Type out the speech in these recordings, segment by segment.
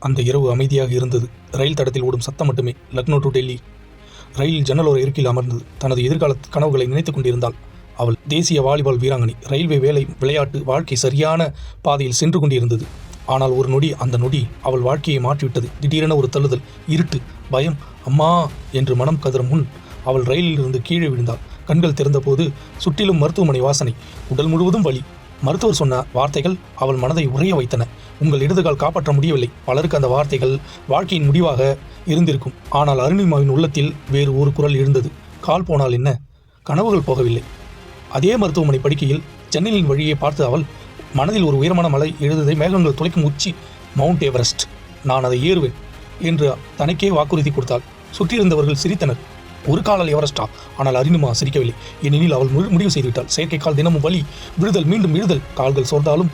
அந்த இரவு அமைதியாக இருந்தது. ரயில் தடத்தில் ஓடும் சத்தம் மட்டுமே லக்னோ டு டெல்லி. ரயில் ஜன்னலோர இருக்கில் அமர்ந்தது. தனது எதிர்கால கனவுகளை நினைத்துக் கொண்டிருந்தாள். அவள் தேசிய வாலிபால் வீராங்கனை ரயில்வே வேலை விளையாட்டு வாழ்க்கை சரியான பாதையில் சென்று கொண்டிருந்தது. ஆனால் ஒரு நொடி அந்த நொடி அவள் வாழ்க்கையை மாற்றிவிட்டது. திடீரென ஒரு தள்ளுதல் இருட்டு பயம் அம்மா என்று மனம் கதறும் முன் அவள் ரயிலில் இருந்து கீழே விழுந்தாள். கண்கள் திறந்தபோது சுற்றிலும் மருத்துவமனை வாசனை உடல் முழுவதும் வலி. மருத்துவர் சொன்ன வார்த்தைகள் அவள் மனதை உறைய வைத்தன. உங்கள் இடதுகால் காப்பாற்ற முடியவில்லை. பலருக்கு அந்த வார்த்தைகள் வாழ்க்கையின் முடிவாக இருந்திருக்கும். ஆனால் அருணிமாவின் உள்ளத்தில் வேறு ஒரு குரல் இருந்தது. கால் போனால் என்ன? கனவுகள் போகவில்லை. அதே மருத்துவமனை படுக்கையில் ஜன்னலின் வழியே பார்த்து அவள் மனதில் ஒரு உயரமான மலை எழுதுதை மேகங்கள் துளைக்கும் உச்சி மவுண்ட் எவரெஸ்ட். நான் அதை ஏறுவேன் என்று தனக்கே வாக்குறுதி கொடுத்தாள். சுற்றியிருந்தவர்கள் சிரித்தனர். ஒரு காலால் எவரெஸ்டா? ஆனால் அருணிமா சிரிக்கவில்லை. ஏனெனில் அவள் முழு முடிவு செய்துவிட்டாள். செயற்கைக்கால் தினமும் வலி விழுதல் மீண்டும் விழுதல் கால்கள் சோர்ந்தாலும்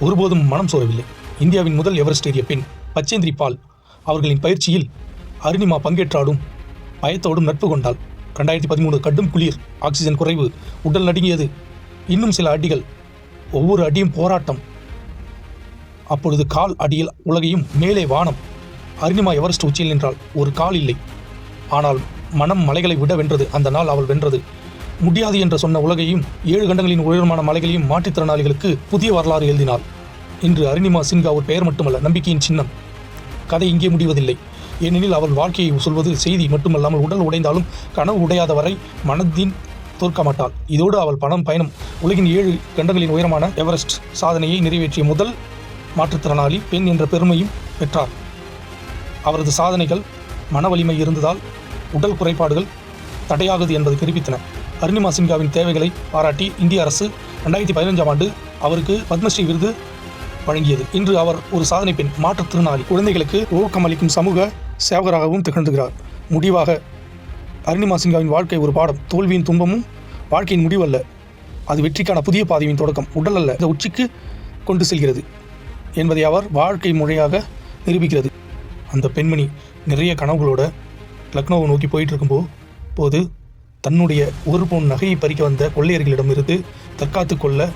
ஒருபோதும் மனம் சோரவில்லை. இந்தியாவின் முதல் எவரெஸ்ட் ஏறிய பெண் பச்சேந்திரி பால் அவர்களின் பயிற்சியில் அருணிமா பங்கேற்றாலும் பயத்தோடும் நட்பு கொண்டாள். ரெண்டாயிரத்தி பதிமூணு கடும் குளிர் ஆக்சிஜன் குறைவு உடல் நடுங்கியது. இன்னும் சில அடிகள் ஒவ்வொரு அடியும் போராட்டம். அப்பொழுது கால் அடியில் உலகையும் மேலே வானம். அருணிமா எவரெஸ்ட் உச்சியில் நின்றால் ஒரு கால் இல்லை. ஆனால் மனம் மலைகளை விட வென்றது அந்த நாள் அவள் வென்றது. முடியாது என்று சொன்ன உலகையும் ஏழு கண்டங்களின் உயரமான மலைகளையும் மாற்றுத்திறனாளிகளுக்கு புதிய வரலாறு எழுதினார் இன்று அருணிமா சின்ஹா ஒரு பெயர் மட்டுமல்ல நம்பிக்கையின் சின்னம். கதை இங்கே முடிவதில்லை. ஏனெனில் அவள் வாழ்க்கையை சொல்வது செய்தி மட்டுமல்லாமல் உடல் உடைந்தாலும் கனவு உடையாத வரை மனதின் தோற்க மாட்டாள். இதோடு அவள் பணம் பயணம் உலகின் ஏழு கண்டங்களின் உயரமான எவரெஸ்ட் சாதனையை நிறைவேற்றிய முதல் மாற்றுத்திறனாளி பெண் என்ற பெருமையும் பெற்றார் அவரது சாதனைகள் மன வலிமை இருந்ததால் உடல் குறைபாடுகள் தடையாகுது என்பதை தெரிவித்தன. அருணிமா சின்ஹாவின் தேவைகளை பாராட்டி இந்திய அரசு ரெண்டாயிரத்தி பதினஞ்சாம் ஆண்டு அவருக்கு பத்மஸ்ரீ விருது வழங்கியது. இன்று அவர் ஒரு சாதனை பெண் மாற்றுத்திறனாளி குழந்தைகளுக்கு ஊக்கமளிக்கும் சமூக சேவகராகவும் திகழ்ந்துகிறார். முடிவாக அருணிமா சின்ஹாவின் வாழ்க்கை ஒரு பாடம். தோல்வியின் துன்பமும் வாழ்க்கையின் முடிவல்ல. அது வெற்றிக்கான புதிய பாதையின் தொடக்கம். உடல் அல்ல. இந்த உச்சிக்கு கொண்டு செல்கிறது என்பதை அவர் வாழ்க்கை முறையாக நிரூபிக்கிறது. அந்த பெண்மணி நிறைய கனவுகளோட லக்னோவை நோக்கி போயிட்டு இருக்கும்போது போது தன்னுடைய ஒரு பவுன் நகையை பறிக்க வந்த கொள்ளையர்களிடமிருந்து தற்காத்து கொள்ள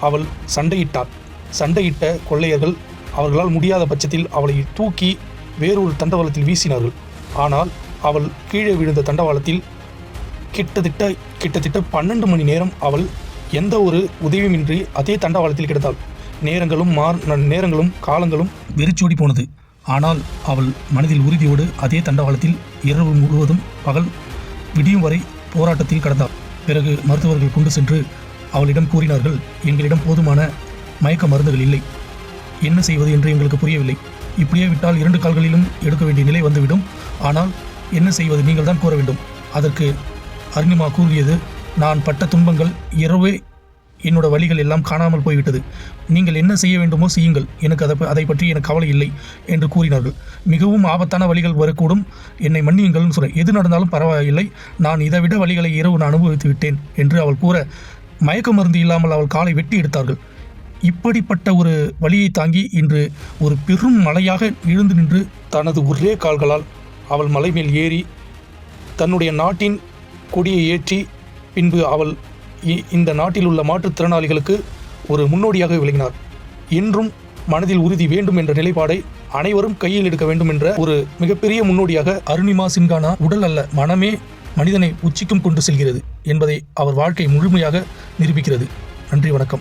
அவள் சண்டையிட்டாள். சண்டையிட்ட கொள்ளையர்கள் அவர்களால் முடியாத பட்சத்தில் அவளை தூக்கி வேறொரு தண்டவாளத்தில் வீசினார்கள். ஆனால் அவள் கீழே விழுந்த தண்டவாளத்தில் கிட்டத்தட்ட கிட்டத்தட்ட பன்னெண்டு மணி நேரம் அவள் எந்த ஒரு உதவியுமின்றி அதே தண்டவாளத்தில் கிடந்தாள். நேரங்களும் மார் ந- நேரங்களும் காலங்களும் வெறிச்சோடி போனது. ஆனால் அவள் மனதில் உறுதியோடு அதே தண்டவாளத்தில் இரவு முழுவதும் பகல் விடியும் வரை போராட்டத்தில் கடந்தார். பிறகு மருத்துவர்கள் கொண்டு சென்று அவளிடம் கூறினார்கள் எங்களிடம் போதுமான மயக்க மருந்துகள் இல்லை. என்ன செய்வது என்று எங்களுக்கு புரியவில்லை. இப்படியே விட்டால் இரண்டு கால்களிலும் எடுக்க வேண்டிய நிலை வந்துவிடும். ஆனால் என்ன செய்வது நீங்கள் தான் கூற வேண்டும். அதற்கு அருணிமா கூறியது நான் பட்ட துன்பங்கள் இரவே என்னோட வழிகள் எல்லாம் காணாமல் போய்விட்டது. நீங்கள் என்ன செய்ய வேண்டுமோ செய்யுங்கள். எனக்கு அதை ப- அதை பற்றி எனக்கு கவலை இல்லை என்று கூறினார்கள். மிகவும் ஆபத்தான வழிகள் வரக்கூடும். என்னை மன்னியுங்கள்னு சொல்கிறேன் எது நடந்தாலும் பரவாயில்லை. நான் இதை விட வழிகளை இரவு நான் அனுபவித்து விட்டேன் என்று அவள் கூற மயக்க மருந்து இல்லாமல் அவள் காலை வெட்டி எடுத்தார்கள். இப்படிப்பட்ட ஒரு வழியை தாங்கி இன்று ஒரு பெரும் மலையாக எழுந்து நின்று தனது ஒரே கால்களால் அவள் மலை மேல் ஏறி தன்னுடைய நாட்டின் கொடியை ஏற்றி பின்பு அவள் இந்த நாட்டில் உள்ள மாற்றுத்திறனாளிகளுக்கு ஒரு முன்னோடியாக விளங்கினார். இன்றும் மனதில் உறுதி வேண்டும் என்ற நிலைப்பாடை அனைவரும் கையில் எடுக்க வேண்டும் என்ற ஒரு மிகப்பெரிய முன்னோடியாக அருணிமா சின்கானா உடல் அல்ல மனமே மனிதனை உச்சிக்கும் கொண்டு செல்கிறது என்பதை அவர் வாழ்க்கை முழுமையாக நிரூபிக்கிறது. நன்றி வணக்கம்.